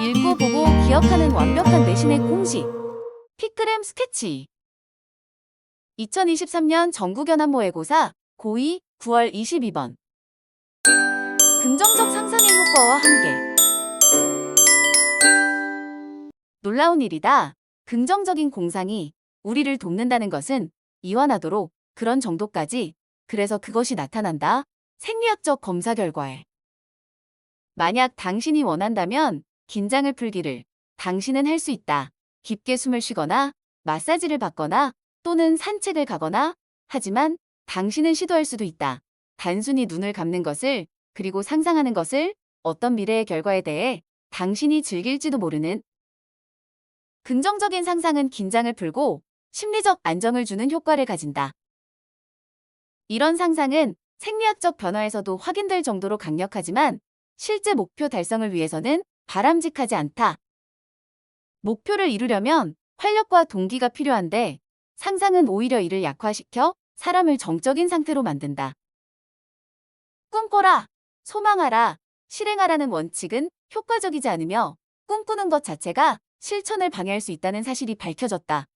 읽고 보고 기억하는 완벽한 내신의 공식. 피크램 스케치. 2023년 전국연합 모의고사 고2 9월 22번. 긍정적 상상의 효과와 한계. 놀라운 일이다. 긍정적인 공상이 우리를 돕는다는 것은 이완하도록 그런 정도까지 그래서 그것이 나타난다. 생리학적 검사 결과에. 만약 당신이 원한다면 긴장을 풀기를 당신은 할 수 있다. 깊게 숨을 쉬거나 마사지를 받거나 또는 산책을 가거나 하지만 당신은 시도할 수도 있다. 단순히 눈을 감는 것을 그리고 상상하는 것을 어떤 미래의 결과에 대해 당신이 즐길지도 모르는 긍정적인 상상은 긴장을 풀고 심리적 안정을 주는 효과를 가진다. 이런 상상은 생리학적 변화에서도 확인될 정도로 강력하지만 실제 목표 달성을 위해서는 바람직하지 않다. 목표를 이루려면 활력과 동기가 필요한데 상상은 오히려 이를 약화시켜 사람을 정적인 상태로 만든다. 꿈꿔라, 소망하라, 실행하라는 원칙은 효과적이지 않으며 꿈꾸는 것 자체가 실천을 방해할 수 있다는 사실이 밝혀졌다.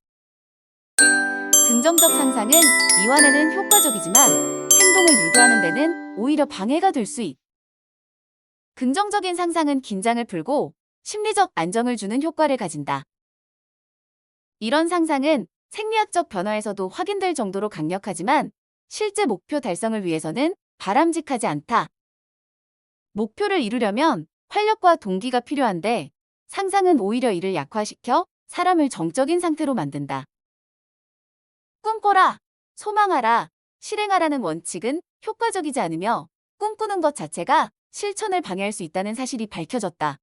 긍정적 상상은 이완에는 효과적이지만 행동을 유도하는 데는 오히려 방해가 될 수 있. 긍정적인 상상은 긴장을 풀고 심리적 안정을 주는 효과를 가진다. 이런 상상은 생리학적 변화에서도 확인될 정도로 강력하지만 실제 목표 달성을 위해서는 바람직하지 않다. 목표를 이루려면 활력과 동기가 필요한데 상상은 오히려 이를 약화시켜 사람을 정적인 상태로 만든다. 꿈꿔라, 소망하라, 실행하라는 원칙은 효과적이지 않으며 꿈꾸는 것 자체가 실천을 방해할 수 있다는 사실이 밝혀졌다.